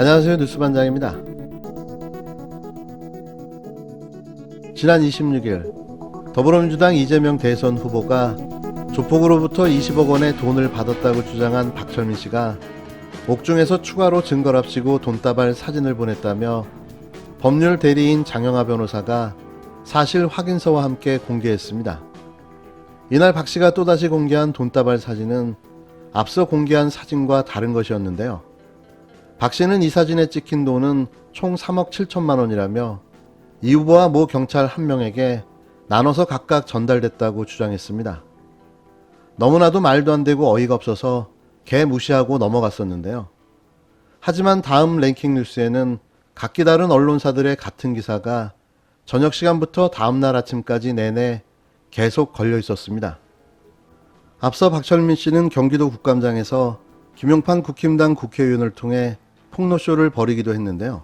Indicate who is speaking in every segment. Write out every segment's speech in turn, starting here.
Speaker 1: 안녕하세요 뉴스반장입니다. 지난 26일 더불어민주당 이재명 대선 후보가 조폭으로부터 20억 원의 돈을 받았다고 주장한 박철민 씨가 옥중에서 추가로 증거를 합치고 돈다발 사진을 보냈다며 법률 대리인 장영하 변호사가 사실 확인서와 함께 공개했습니다. 이날 박 씨가 또다시 공개한 돈다발 사진은 앞서 공개한 사진과 다른 것이었는데요. 박 씨는 이 사진에 찍힌 돈은 총 3억 7천만 원이라며 이 후보와 모 경찰 한 명에게 나눠서 각각 전달됐다고 주장했습니다. 너무나도 말도 안 되고 어이가 없어서 개 무시하고 넘어갔었는데요. 하지만 다음 랭킹 뉴스에는 각기 다른 언론사들의 같은 기사가 저녁 시간부터 다음날 아침까지 내내 계속 걸려 있었습니다. 앞서 박철민 씨는 경기도 국감장에서 김용판 국힘당 국회의원을 통해 폭로쇼를 벌이기도 했는데요.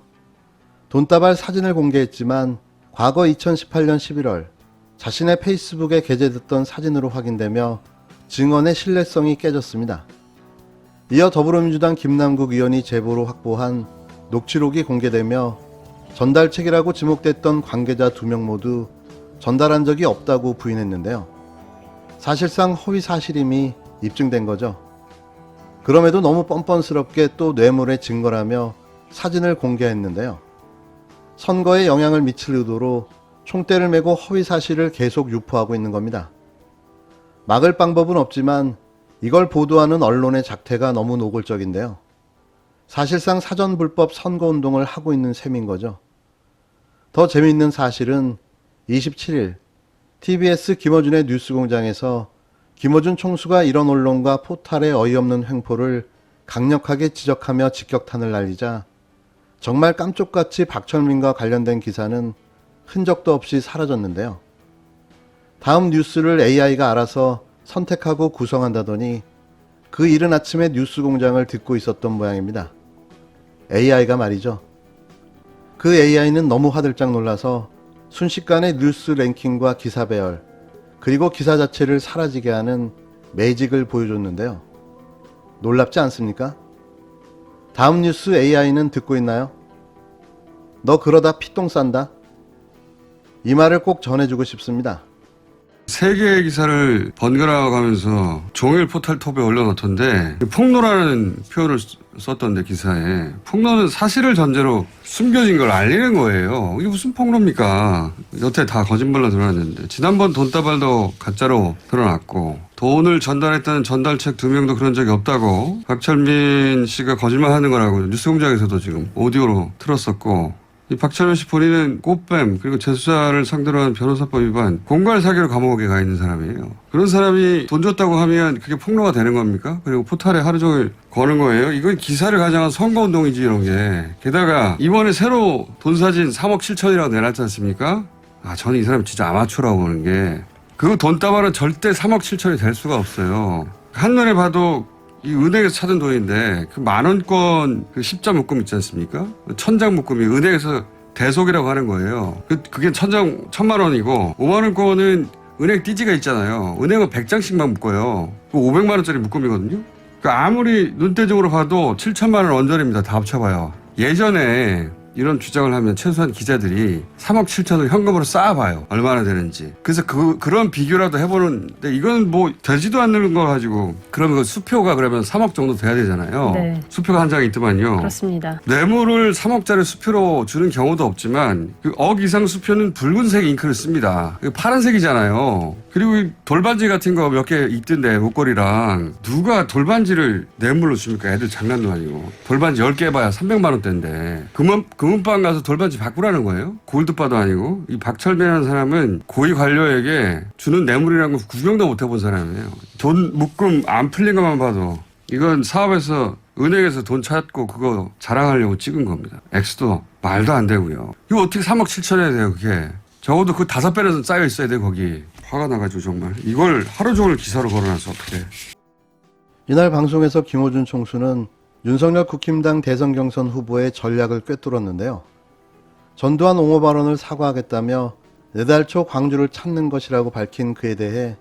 Speaker 1: 돈다발 사진을 공개했지만 과거 2018년 11월 자신의 페이스북에 게재됐던 사진으로 확인되며 증언의 신뢰성이 깨졌습니다. 이어 더불어민주당 김남국 의원이 제보로 확보한 녹취록이 공개되며 전달책이라고 지목됐던 관계자 두 명 모두 전달한 적이 없다고 부인했는데요. 사실상 허위 사실임이 입증된 거죠. 그럼에도 너무 뻔뻔스럽게 또 뇌물의 증거라며 사진을 공개했는데요. 선거에 영향을 미칠 의도로 총대를 메고 허위 사실을 계속 유포하고 있는 겁니다. 막을 방법은 없지만 이걸 보도하는 언론의 작태가 너무 노골적인데요. 사실상 사전 불법 선거 운동을 하고 있는 셈인 거죠. 더 재미있는 사실은 27일 TBS 김어준의 뉴스 공장에서 김어준 총수가 이런 언론과 포탈의 어이없는 횡포를 강력하게 지적하며 직격탄을 날리자 정말 깜쪽같이 박철민과 관련된 기사는 흔적도 없이 사라졌는데요. 다음 뉴스를 AI가 알아서 선택하고 구성한다더니 그 이른 아침에 뉴스 공장을 듣고 있었던 모양입니다. AI가 말이죠. 그 AI는 너무 화들짝 놀라서 순식간에 뉴스 랭킹과 기사 배열, 그리고 기사 자체를 사라지게 하는 매직을 보여줬는데요. 놀랍지 않습니까? 다음 뉴스 AI는 듣고 있나요? 너 그러다 피똥 싼다? 이 말을 꼭 전해주고 싶습니다.
Speaker 2: 세 개의 기사를 번갈아 가면서 종일 포탈 톱에 올려놓던데 폭로라는 표현을 쓰- 썼던데 기사에 폭로는 사실을 전제로 숨겨진 걸 알리는 거예요. 이게 무슨 폭로입니까? 여태 다 거짓말로 드러났는데 지난번 돈다발도 가짜로 드러났고 돈을 전달했다는 전달책 두 명도 그런 적이 없다고 박철민 씨가 거짓말하는 거라고 뉴스공장에서도 지금 오디오로 틀었었고 이 박철민 씨 본인은 꽃뱀 그리고 재수자를 상대로 한 변호사법 위반 공갈 사기로 감옥에 가 있는 사람이에요. 그런 사람이 돈 줬다고 하면 그게 폭로가 되는 겁니까? 그리고 포탈에 하루 종일 거는 거예요. 이건 기사를 가장한 선거운동이지 이런 게. 게다가 이번에 새로 돈 사진 3억 7천이라고 내놨지 않습니까? 아 저는 이 사람 진짜 아마추어라고 보는 게 그 돈다발은 절대 3억 7천이 될 수가 없어요. 한눈에 봐도 이 은행에서 찾은 돈인데 그 만 원권 그 십자 묶음 있지 않습니까? 그 천장 묶음이 은행에서 대속이라고 하는 거예요. 그, 그게 천장 천만 원이고 오만 원권은 은행 띠지가 있잖아요. 은행은 100장씩만 묶어요. 그 500만 원짜리 묶음이거든요. 그 아무리 눈대중으로 봐도 7천만 원 언저리입니다. 다 합쳐봐요. 예전에 이런 주장을 하면 최소한 기자들이 3억 7천을 현금으로 쌓아봐요. 얼마나 되는지. 그래서 그, 그런 비교라도 해보는데 이건 뭐 되지도 않는 거 가지고 그러면 그 수표가 그러면 3억 정도 돼야 되잖아요.
Speaker 3: 네.
Speaker 2: 수표가 한 장 있더만요.
Speaker 3: 그렇습니다.
Speaker 2: 뇌물을 3억짜리 수표로 주는 경우도 없지만 그 억 이상 수표는 붉은색 잉크를 씁니다. 그 파란색이잖아요. 그리고 이 돌반지 같은 거 몇 개 있던데 목걸이랑 누가 돌반지를 뇌물로 줍니까? 애들 장난도 아니고 돌반지 10개 해봐야 300만 원대인데 금은, 금은방 가서 돌반지 바꾸라는 거예요? 골드바도 아니고 이 박철민이라는 사람은 고위 관료에게 주는 뇌물이라는 거 구경도 못 해본 사람이에요. 돈 묶음 안 풀린 것만 봐도 이건 사업에서 은행에서 돈 찾고 그거 자랑하려고 찍은 겁니다. 엑스도 말도 안 되고요. 이거 어떻게 3억 7천에 돼요, 그게. 적어도 그 다섯 배는 쌓여 있어야 돼, 거기. 화가 나가지고 정말. 이걸 하루 종일 기사로 걸어놔서 어떻게.
Speaker 1: 이날 방송에서 김호준 총수는 윤석열 국힘당 대선 경선 후보의 전략을 꿰뚫었는데요. 전두환 옹호 발언을 사과하겠다며 네달 초 광주를 찾는 것이라고 밝힌 그에 대해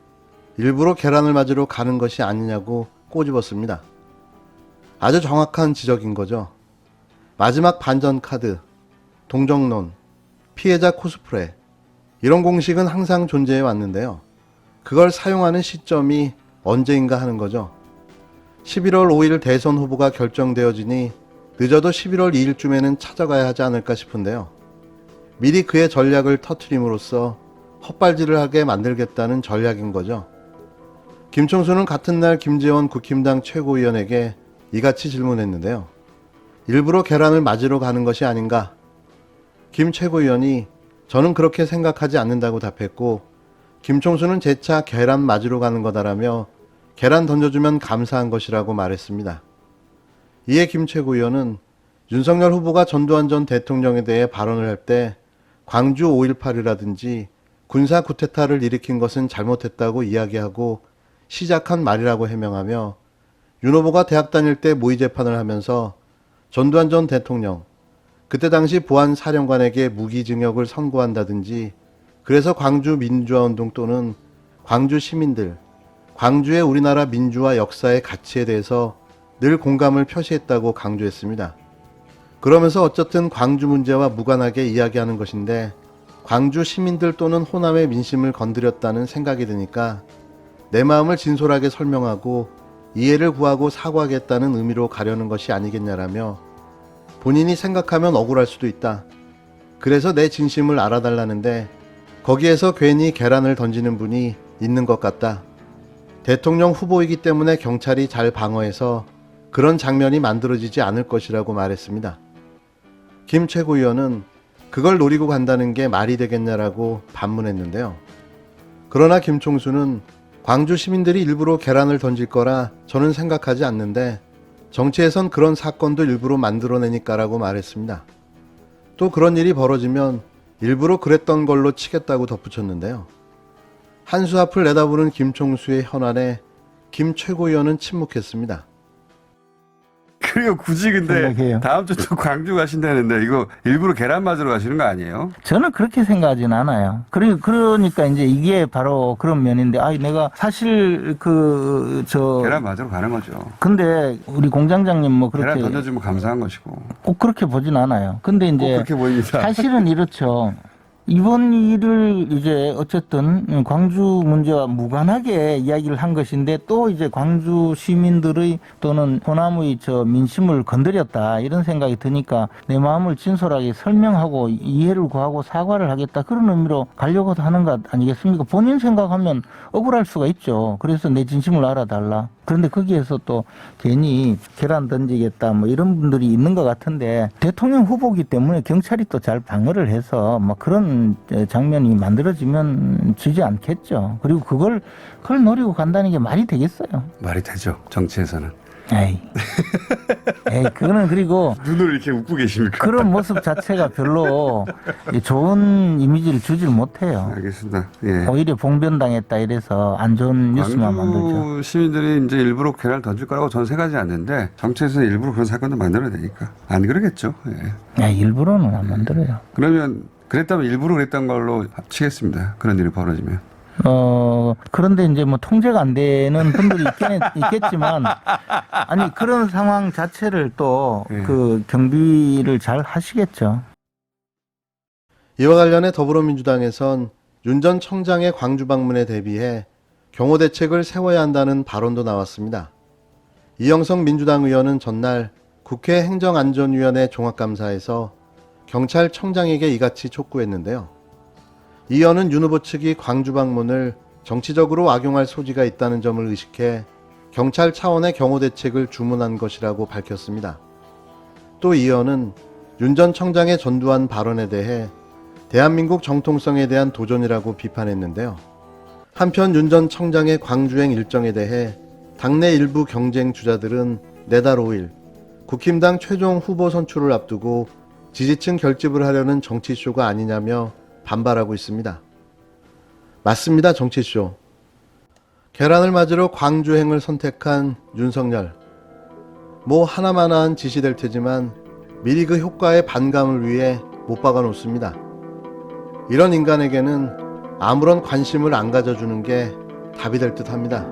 Speaker 1: 일부러 계란을 맞으러 가는 것이 아니냐고 꼬집었습니다. 아주 정확한 지적인 거죠. 마지막 반전 카드, 동정론, 피해자 코스프레 이런 공식은 항상 존재해 왔는데요. 그걸 사용하는 시점이 언제인가 하는 거죠. 11월 5일 대선 후보가 결정되어지니 늦어도 11월 2일쯤에는 찾아가야 하지 않을까 싶은데요. 미리 그의 전략을 터트림으로써 헛발질을 하게 만들겠다는 전략인 거죠. 김총수는 같은 날 김재원 국힘당 최고위원에게 이같이 질문했는데요. 일부러 계란을 맞으러 가는 것이 아닌가? 김 최고위원이 저는 그렇게 생각하지 않는다고 답했고 김총수는 재차 계란 맞으러 가는 거다라며 계란 던져주면 감사한 것이라고 말했습니다. 이에 김 최고위원은 윤석열 후보가 전두환 전 대통령에 대해 발언을 할 때 광주 5.18이라든지 군사 쿠데타를 일으킨 것은 잘못했다고 이야기하고 시작한 말이라고 해명하며 윤 후보가 대학 다닐 때 모의 재판을 하면서 전두환 전 대통령 그때 당시 보안 사령관에게 무기징역을 선고한다든지 그래서 광주 민주화 운동 또는 광주 시민들 광주의 우리나라 민주화 역사의 가치에 대해서 늘 공감을 표시했다고 강조했습니다. 그러면서 어쨌든 광주 문제와 무관하게 이야기하는 것인데 광주 시민들 또는 호남의 민심을 건드렸다는 생각이 드니까 내 마음을 진솔하게 설명하고 이해를 구하고 사과하겠다는 의미로 가려는 것이 아니겠냐라며 본인이 생각하면 억울할 수도 있다. 그래서 내 진심을 알아달라는데 거기에서 괜히 계란을 던지는 분이 있는 것 같다. 대통령 후보이기 때문에 경찰이 잘 방어해서 그런 장면이 만들어지지 않을 것이라고 말했습니다. 김 최고위원은 그걸 노리고 간다는 게 말이 되겠냐라고 반문했는데요. 그러나 김 총수는 광주 시민들이 일부러 계란을 던질 거라 저는 생각하지 않는데 정치에선 그런 사건도 일부러 만들어내니까라고 말했습니다. 또 그런 일이 벌어지면 일부러 그랬던 걸로 치겠다고 덧붙였는데요. 한수 앞을 내다보는 김총수의 현안에 김 최고위원은 침묵했습니다.
Speaker 2: 그리고 굳이 근데
Speaker 3: 생각해요.
Speaker 2: 다음 주 또 광주 가신다는데 이거 일부러 계란 맞으러 가시는 거 아니에요?
Speaker 3: 저는 그렇게 생각하진 않아요. 그러, 그러니까 이제 이게 바로 그런 면인데, 아, 내가 사실 그, 저,
Speaker 2: 계란 맞으러 가는 거죠.
Speaker 3: 근데 우리 공장장님 뭐
Speaker 2: 계란
Speaker 3: 그렇게
Speaker 2: 던져주면 감사한 것이고
Speaker 3: 꼭 그렇게 보진 않아요. 근데
Speaker 2: 꼭
Speaker 3: 이제
Speaker 2: 그렇게 보입니다.
Speaker 3: 사실은 이렇죠. 이번 일을 이제 어쨌든 광주 문제와 무관하게 이야기를 한 것인데 또 이제 광주 시민들의 또는 호남의 저 민심을 건드렸다 이런 생각이 드니까 내 마음을 진솔하게 설명하고 이해를 구하고 사과를 하겠다 그런 의미로 가려고 하는 것 아니겠습니까? 본인 생각하면 억울할 수가 있죠. 그래서 내 진심을 알아달라. 그런데 거기에서 또 괜히 계란 던지겠다 뭐 이런 분들이 있는 것 같은데 대통령 후보기 때문에 경찰이 또 잘 방어를 해서 뭐 그런 장면이 만들어지면 지지 않겠죠. 그리고 그걸 그걸 노리고 간다는 게 말이 되겠어요.
Speaker 2: 말이 되죠 정치에서는
Speaker 3: 에이, 에이 그거는 그리고
Speaker 2: 눈을 이렇게 웃고 계십니까?
Speaker 3: 그런 모습 자체가 별로 좋은 이미지를 주질 못해요.
Speaker 2: 알겠습니다. 예.
Speaker 3: 오히려 봉변당했다 이래서 안 좋은 뉴스만 만들죠.
Speaker 2: 시민들이 이제 일부러 계란을 던질 거라고 저는 생각하지 않는데 정치에서는 일부러 그런 사건도 만들어야 되니까 안 그러겠죠. 예.
Speaker 3: 야, 일부러는 안 만들어요.
Speaker 2: 그러면 그랬다면 일부러 그랬던 걸로 합치겠습니다. 그런 일이 벌어지면.
Speaker 3: 어, 그런데 이제 뭐 통제가 안 되는 분들이 있긴, 있겠지만, 아니, 그런 상황 자체를 또
Speaker 2: 예.
Speaker 3: 그 경비를 잘 하시겠죠.
Speaker 1: 이와 관련해 더불어민주당에선 윤 전 청장의 광주 방문에 대비해 경호 대책을 세워야 한다는 발언도 나왔습니다. 이영석 민주당 의원은 전날 국회 행정안전위원회 종합감사에서 경찰청장에게 이같이 촉구했는데요. 이 의원은 윤 후보 측이 광주 방문을 정치적으로 악용할 소지가 있다는 점을 의식해 경찰 차원의 경호 대책을 주문한 것이라고 밝혔습니다. 또이 의원은 윤 전 청장의 전두환 발언에 대해 대한민국 정통성에 대한 도전이라고 비판했는데요. 한편 윤 전 청장의 광주행 일정에 대해 당내 일부 경쟁 주자들은 내달 5일 국힘당 최종 후보 선출을 앞두고 지지층 결집을 하려는 정치쇼가 아니냐며 반발하고 있습니다. 맞습니다, 정치쇼. 계란을 맞으러 광주행을 선택한 윤석열. 뭐 하나마나한 지시될 테지만 미리 그 효과의 반감을 위해 못 박아 놓습니다. 이런 인간에게는 아무런 관심을 안 가져주는 게 답이 될 듯 합니다.